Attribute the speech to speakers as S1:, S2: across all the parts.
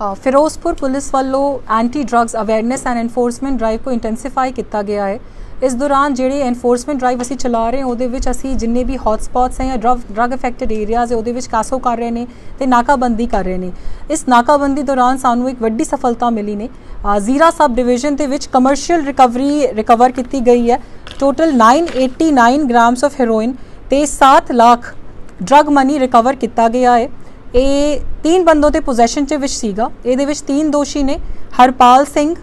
S1: Firozpur police ਵੱਲੋਂ anti drugs awareness and enforcement drive ਕੋ intensify ਕੀਤਾ ਗਿਆ ਹੈ। ਇਸ ਦੌਰਾਨ ਜਿਹੜੇ ਐਨਫੋਰਸਮੈਂਟ ਡਰਾਈਵ ਅਸੀਂ ਚਲਾ ਰਹੇ ਹਾਂ, ਉਹਦੇ ਵਿੱਚ ਅਸੀਂ ਜਿੰਨੇ ਵੀ ਹੌਟ ਸਪੌਟਸ ਹੈ ਜਾਂ ਡਰੱਗ ਡਰੱਗ ਅਫੈਕਟਡ ਏਰੀਆਜ਼ ਹੈ, ਉਹਦੇ ਵਿੱਚ ਕਾਸੋ ਕਰ ਰਹੇ ਨੇ ਤੇ ਨਾਕਾਬੰਦੀ ਕਰ ਰਹੇ ਨੇ। ਇਸ ਨਾਕਾਬੰਦੀ ਦੌਰਾਨ ਸਾਨੂੰ ਇੱਕ ਵੱਡੀ ਸਫਲਤਾ ਮਿਲੀ ਨੇ। ਜ਼ੀਰਾ ਸਬ ਡਿਵੀਜ਼ਨ ਦੇ ਵਿੱਚ ਕਮਰਸ਼ੀਅਲ ਰਿਕਵਰੀ ਰਿਕਵਰ ਕੀਤੀ ਗਈ ਹੈ। ਟੋਟਲ 989 ਗ੍ਰਾਮਸ ਆਫ ਹੈਰੋਇਨ ਤੇ 7 ਲੱਖ ਡਰੱਗ ਮਨੀ ਰਿਕਵਰ ਕੀਤਾ ਗਿਆ ਹੈ। ਇਹ ਤਿੰਨ ਬੰਦੋਂ ਦੇ ਪੋਜੈਸ਼ਨ ਚ ਵਿੱਚ ਸੀਗਾ। ਇਹਦੇ ਵਿੱਚ ਤਿੰਨ ਦੋਸ਼ੀ ਨੇ ਹਰਪਾਲ ਸਿੰਘ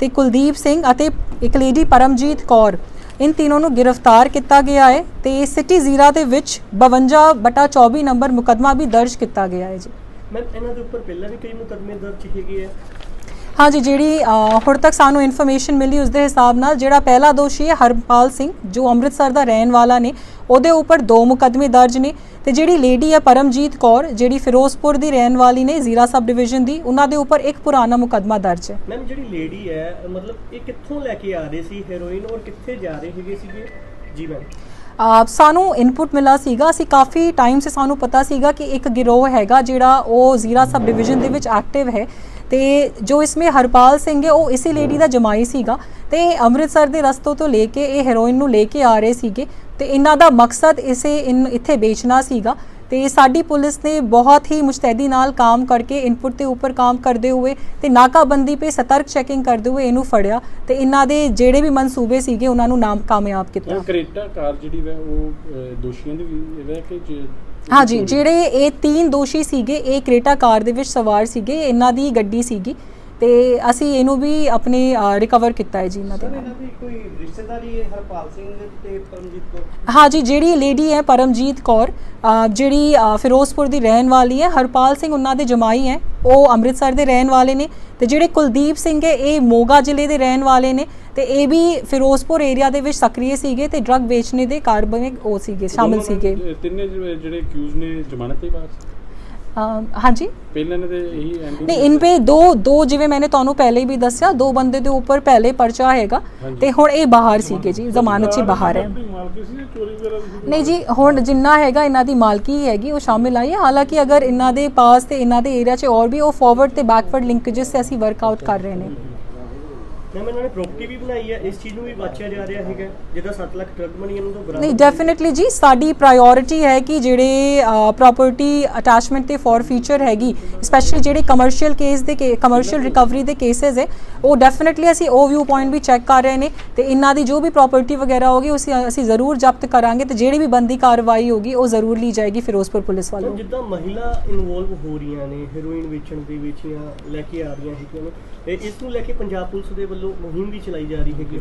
S1: ਤੇ ਕੁਲਦੀਪ ਸਿੰਘ ਅਤੇ ਇੱਕ ਲੇਡੀ ਪਰਮਜੀਤ ਕੌਰ। ਇਨ ਤਿੰਨੋਂ ਨੂੰ ਗ੍ਰਿਫਤਾਰ ਕੀਤਾ ਗਿਆ ਹੈ ਤੇ ਸਿਟੀ ਜ਼ੀਰਾ ਦੇ ਵਿੱਚ 52 ਬਟਾ 24 ਨੰਬਰ ਮੁਕਦਮਾ ਵੀ ਦਰਜ ਕੀਤਾ ਗਿਆ ਹੈ ਜੀ।
S2: ਮੈਂ ਇਹਨਾਂ ਦੇ ਉੱਪਰ ਪਹਿਲਾਂ ਵੀ ਕਈ ਮੁਕੱਦਮੇ ਦਰਜ ਹੈਗੇ ਆ।
S1: ਹਾਂਜੀ, ਜਿਹੜੀ ਹੁਣ ਤੱਕ ਸਾਨੂੰ ਇਨਫੋਰਮੇਸ਼ਨ ਮਿਲੀ ਉਸ ਦੇ ਹਿਸਾਬ ਨਾਲ ਜਿਹੜਾ ਪਹਿਲਾ ਦੋਸ਼ੀ ਹੈ ਹਰਪਾਲ ਸਿੰਘ, ਜੋ ਅੰਮ੍ਰਿਤਸਰ ਦਾ ਰਹਿਣ ਵਾਲਾ ਨੇ, ਉਹਦੇ ਉੱਪਰ ਦੋ ਮੁਕੱਦਮੇ ਦਰਜ ਨੇ ਤੇ ਜਿਹੜੀ ਲੇਡੀ ਹੈ ਪਰਮਜੀਤ ਕੌਰ, ਜਿਹੜੀ ਫਿਰੋਜ਼ਪੁਰ ਦੀ ਰਹਿਣ ਵਾਲੀ ਨੇ, ਜ਼ੀਰਾ ਸਬ ਡਿਵੀਜ਼ਨ ਦੀ, ਉਹਨਾਂ ਦੇ ਉੱਪਰ ਇੱਕ ਪੁਰਾਣਾ ਮੁਕੱਦਮਾ ਦਰਜ ਹੈ।
S2: ਮੈਮ ਜਿਹੜੀ ਲੇਡੀ ਹੈ, ਮਤਲਬ ਇਹ ਕਿੱਥੋਂ ਲੈ ਕੇ ਆ ਰਹੇ ਸੀ ਹੈਰੋਇਨ ਔਰ ਕਿੱਥੇ ਜਾ ਰਹੇ ਹੈਗੇ ਸੀਗੇ? ਜੀ ਮੈਮ
S1: ਸਾਨੂੰ ਇਨਪੁਟ ਮਿਲਾ ਸੀਗਾ। ਅਸੀਂ ਕਾਫੀ ਟਾਈਮ ਸੇ ਸਾਨੂੰ ਪਤਾ ਸੀਗਾ ਕਿ ਇੱਕ ਗਿਰੋਹ ਹੈਗਾ ਜਿਹੜਾ ਉਹ ਜ਼ੀਰਾ ਸਬ ਡਿਵੀਜ਼ਨ ਦੇ ਵਿੱਚ ਐਕਟਿਵ ਹੈ। ਤੇ ਜੋ ਇਸਮੇ ਹਰਪਾਲ ਸਿੰਘ ਹੈ, ਉਹ ਇਸੇ ਲੇਡੀ ਦਾ ਜਮਾਈ ਸੀਗਾ। ਤੇ ਅੰਮ੍ਰਿਤਸਰ ਦੇ ਰਸਤੋਂ ਤੋਂ ਲੈ ਕੇ ਇਹ ਹੈਰੋਇਨ ਨੂੰ ਲੈ ਕੇ ਆ ਰਹੇ ਸੀਗੇ। ਤੇ ਇਹਨਾਂ ਦਾ ਮਕਸਦ ਇਸੇ ਇਨ, ਇੱਥੇ ਵੇਚਣਾ ਸੀਗਾ। ਤੇ ਸਾਡੀ ਪੁਲਿਸ ਨੇ ਬਹੁਤ ਹੀ ਮੁਸਤੈਦੀ ਨਾਲ ਕੰਮ ਕਰਕੇ ਇਨਪੁਟ ਦੇ ਉੱਪਰ ਕੰਮ ਕਰਦੇ ਹੋਏ ਤੇ ਨਾਕਾਬੰਦੀ ਤੇ ਸਤਰਕ ਚੈਕਿੰਗ ਕਰਦੇ ਹੋਏ ਇਹਨੂੰ ਫੜਿਆ ਤੇ ਇਹਨਾਂ ਦੇ ਜਿਹੜੇ ਵੀ ਮਨਸੂਬੇ ਸੀਗੇ ਉਹਨਾਂ ਨੂੰ ਨਾਮ ਕਾਮਯਾਬ ਕੀਤਾ।
S3: ਕਰੇਟਾ ਕਾਰ ਜਿਹੜੀ ਵਾ ਉਹ ਦੋਸ਼ੀਆਂ ਦੀ ਵੀ ਹੈ ਕਿ ਜੇ-
S1: ਹਾਂਜੀ ਜਿਹੜੇ ਇਹ ਤਿੰਨ ਦੋਸ਼ੀ ਸੀਗੇ ਇਹ ਕ੍ਰੇਟਾ ਕਾਰ ਦੇ ਵਿੱਚ ਸਵਾਰ ਸੀਗੇ ਇਹਨਾਂ ਦੀ ਗੱਡੀ ਸੀਗੀ। ਤੇ ਅਸੀਂ ਇਹਨੂੰ ਵੀ ਆਪਣੇ ਰਿਕਵਰ ਕੀਤਾ ਹੈ ਜੀ ਇਹਨਾਂ ਦੇ ਨਾਲ।
S2: ਕੋਈ ਰਿਸ਼ਤੇਦਾਰੀ ਹੈ ਹਰਪਾਲ ਸਿੰਘ ਤੇ ਪਰਮਜੀਤ ਕੌਰ?
S1: ਹਾਂਜੀ ਜਿਹੜੀ ਲੇਡੀ ਹੈ ਪਰਮਜੀਤ ਕੌਰ ਜਿਹੜੀ ਫਿਰੋਜ਼ਪੁਰ ਦੀ ਰਹਿਣ ਵਾਲੀ ਹੈ ਹਰਪਾਲ ਸਿੰਘ ਉਹਨਾਂ ਦੇ ਜਮਾਈ ਹੈ। ਉਹ ਅੰਮ੍ਰਿਤਸਰ ਦੇ ਰਹਿਣ ਵਾਲੇ ਨੇ ਤੇ ਜਿਹੜੇ ਕੁਲਦੀਪ ਸਿੰਘ ਹੈ ਇਹ ਮੋਗਾ ਜ਼ਿਲ੍ਹੇ ਦੇ ਰਹਿਣ ਵਾਲੇ ਨੇ ਤੇ ਇਹ ਵੀ ਫਿਰੋਜ਼ਪੁਰ ਏਰੀਆ ਦੇ ਵਿੱਚ ਸਕਰੀਏ ਸੀਗੇ ਤੇ ਡਰੱਗ ਵੇਚਣੇ ਦੇ ਕਾਰੋਬਾਰ ਵਿੱਚ ਉਹ ਸੀਗੇ ਸ਼ਾਮਿਲ ਸੀਗੇ।
S3: ਤਿੰਨੇ ਜਿਹੜੇ ਅਕਿਊਜ਼ ਨੇ ਜ਼ਮਾਨਤ ਤੇ ਬਾਹਰ
S1: ਹਾਂਜੀ?
S3: ਪਹਿਲਾਂ ਇਹਨਾਂ ਦੇ ਇਹੀ ਐਮਡੀ
S1: ਨਹੀਂ ਇਨ ਪੇ ਦੋ ਦੋ ਜਿਵੇਂ ਮੈਨੇ ਤੁਹਾਨੂੰ ਪਹਿਲੇ ਵੀ ਦੱਸਿਆ ਦੋ ਬੰਦੇ ਦੇ ਉੱਪਰ ਪਹਿਲੇ ਪਰਚਾ ਹੈਗਾ ਤੇ ਹੁਣ ਇਹ ਬਾਹਰ ਸੀਗੇ ਜੀ ਜ਼ਮਾਨਤ 'ਚ ਬਾਹਰ ਹੈ। ਨਹੀਂ ਜੀ ਹੁਣ ਜਿੰਨਾ ਹੈਗਾ ਇਹਨਾਂ ਦੀ ਮਾਲਕੀ ਹੈਗੀ ਉਹ ਸ਼ਾਮਿਲ ਆਈ ਹੈ। ਹਾਲਾਂਕਿ ਅਗਰ ਇਹਨਾਂ ਦੇ ਪਾਸ ਤੇ ਇਹਨਾਂ ਦੇ ਏਰੀਆ 'ਚ ਹੋਰ ਵੀ ਉਹ ਫਾਰਵਰਡ ਤੇ ਬੈਕਵਰਡ ਲਿੰਕੇजेस ਤੇ ਅਸੀਂ ਵਰਕਆਊਟ ਕਰ ਰਹੇ ਨੇ।
S2: ਮੈਮ ਇਹਨਾਂ ਨੇ ਪ੍ਰਾਪਰਟੀ ਵੀ ਬਣਾਈ ਹੈ। ਇਸ ਚੀਜ਼ ਨੂੰ ਵੀ ਵਾਚਿਆ ਜਾ ਰਿਹਾ ਹੈਗਾ। ਜਿਹਦਾ 7 ਲੱਖ ਟਰੱਕ ਬਣੀ ਇਹਨਾਂ ਤੋਂ ਬਰਾਬਰ
S1: ਨਹੀਂ ਡੈਫੀਨਿਟਲੀ ਜੀ ਸਾਡੀ ਪ੍ਰਾਇੋਰਟੀ ਹੈ ਕਿ ਜਿਹੜੇ ਪ੍ਰਾਪਰਟੀ ਅਟੈਚਮੈਂਟ ਤੇ ਫੋਰ ਫੀਚਰ ਹੈਗੀ ਸਪੈਸ਼ਲੀ ਜਿਹੜੇ ਕਮਰਸ਼ੀਅਲ ਕੇਸ ਦੇ ਕਮਰਸ਼ੀਅਲ ਰਿਕਵਰੀ ਦੇ ਕੇਸਸ ਹੈ ਉਹ ਡੈਫੀਨਿਟਲੀ ਅਸੀਂ ਉਹ ਵਿਊ ਪੁਆਇੰਟ ਵੀ ਚੈੱਕ ਕਰ ਰਹੇ ਨੇ ਤੇ ਇਹਨਾਂ ਦੀ ਜੋ ਵੀ ਪ੍ਰਾਪਰਟੀ ਵਗੈਰਾ ਹੋਗੀ ਉਸ ਅਸੀਂ ਜ਼ਰੂਰ ਜ਼ਬਤ ਕਰਾਂਗੇ ਤੇ ਜਿਹੜੀ ਵੀ ਬੰਦੀ ਕਾਰਵਾਈ ਹੋਗੀ ਉਹ ਜ਼ਰੂਰ ਲਈ ਜਾਏਗੀ ਫਿਰੋਜ਼ਪੁਰ ਪੁਲਿਸ ਵੱਲੋਂ।
S2: ਜਿੱਦਾਂ ਮਹਿਲਾ ਇਨਵੋਲਵ ਹੋ ਰਹੀਆਂ ਨੇ ਹੈਰੋਇਨ ਵੇਚਣ ਦੇ ਵਿੱਚ ਜਾਂ ਲੈ ਕੇ ਆ ਰਹੀਆਂ ਸੀ ਕਿ ਇਹ ਇਸ ਨੂੰ ਲੈ ਕੇ ਪੰਜਾਬ ਪੁਲਿਸ ਦੇ ਵੱਲੋਂ ਮੁਹਿੰਮ ਵੀ ਚਲਾਈ ਜਾ ਰਹੀ ਹੈਗੀ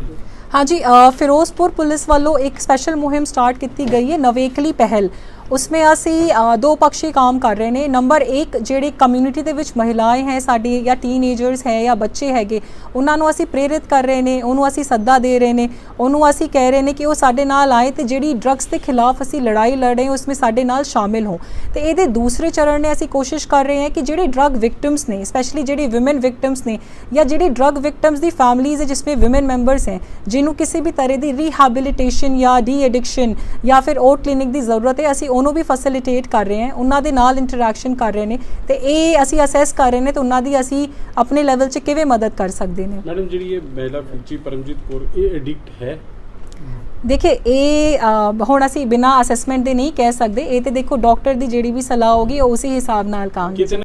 S1: ਹਾਂਜੀ ਅ, ਫਿਰੋਜ਼ਪੁਰ ਪੁਲਿਸ ਵੱਲੋਂ ਇੱਕ ਸਪੈਸ਼ਲ ਮੁਹਿੰਮ ਸਟਾਰਟ ਕੀਤੀ ਗਈ ਹੈ ਨਵੇਕਲੀ ਪਹਿਲ। ਉਸਮੇ ਅਸੀਂ ਦੋ ਪੱਖੀ ਕੰਮ ਕਰ ਰਹੇ ਨੇ। ਨੰਬਰ 1 ਜਿਹੜੀ ਕਮਿਊਨਿਟੀ ਦੇ ਵਿੱਚ ਮਹਿਲਾਏ ਹੈ, ਸਾਡੀ ਜਾਂ ਟੀਨੇਜਰਸ ਹੈ ਜਾਂ ਬੱਚੇ ਹੈਗੇ, ਉਹਨਾਂ ਨੂੰ ਅਸੀਂ ਪ੍ਰੇਰਿਤ ਕਰ ਰਹੇ ਨੇ, ਉਹਨੂੰ ਅਸੀਂ ਸੱਦਾ ਦੇ ਰਹੇ ਨੇ, ਉਹਨੂੰ ਅਸੀਂ ਕਹਿ ਰਹੇ ਨੇ ਕਿ ਉਹ ਸਾਡੇ ਨਾਲ ਆਏ ਤੇ ਜਿਹੜੀ ਡਰੱਗਸ ਦੇ ਖਿਲਾਫ ਅਸੀਂ ਲੜਾਈ ਲੜ ਰਹੇ ਹਾਂ ਸਾਡੇ ਨਾਲ ਸ਼ਾਮਿਲ ਹੋ ਤੇ ਇਹਦੇ ਦੂਸਰੇ ਚਰਨ ਨੇ ਅਸੀਂ ਕੋਸ਼ਿਸ਼ ਕਰ ਰਹੇ ਹਾਂ ਕਿ ਜਿਹੜੇ ਡਰੱਗ ਵਿਕਟਿਮਸ ਨੇ ਸਪੈਸ਼ਲੀ ਜਿਹੜੀ ਔਮਨ ਵਿਕਟਿਮਸ ਨੇ, ਜਾਂ ਜਿਹੜੇ ਡਰੱਗ ਵਿਕਟਿਮਸ ਦੀ ਫੈਮਲੀਜ਼ ਹੈ, ਜਿਸ ਵਿੱਚ ਔਮਨ ਮੈਂਬਰਸ ਹੈ, ਜਿਹਨੂੰ ਕਿਸੇ ਵੀ ਤਰ੍ਹਾਂ ਦੀ ਰੀਹੈਬਿਲਿਟੇਸ਼ਨ ਜਾਂ ਡੀ ਐਡਿਕਸ਼ਨ ਜਾਂ ਫਿਰ ਔਰ ਕਲੀਨਿਕ ਦੀ ਜ਼ਰੂਰਤ ਹੈ, ਅਸੀਂ ਉਹਨੂੰ ਵੀ ਫੈਸਿਲਿਟੇਟ ਕਰ ਰਹੇ ਹਾਂ ਉਹਨਾਂ ਦੇ ਨਾਲ ਇੰਟਰੈਕਸ਼ਨ ਕਰ ਰਹੇ ਨੇ ਤੇ ਇਹ ਅਸੀਂ ਅਸੈਸ ਕਰ ਰਹੇ ਨੇ ਤੇ ਉਹਨਾਂ ਦੀ ਅਸੀਂ ਆਪਣੇ ਲੈਵਲ 'ਚ ਕਿਵੇਂ ਮਦਦ ਕਰ ਸਕਦੇ ਨੇ।
S3: ਮੈਡਮ ਜਿਹੜੀ ਇਹ ਮਹਿਲਾ ਫੁੱਚੀ ਪਰਮਜੀਤ ਕੌਰ ਇਹ ਐਡਿਕਟ ਹੈ?
S1: ਦੇਖੇ ਇਹ ਹੁਣ ਅਸੀਂ ਬਿਨਾ ਅਸੈਸਮੈਂਟ ਦੇ ਨਹੀਂ ਕਹਿ ਸਕਦੇ ਇਹ ਤੇ ਦੇਖੋ ਡਾਕਟਰ ਦੀ ਜਿਹੜੀ ਵੀ ਸਲਾਹ ਹੋਗੀ ਉਸੇ ਹਿਸਾਬ ਨਾਲ
S3: ਕਿਤੇ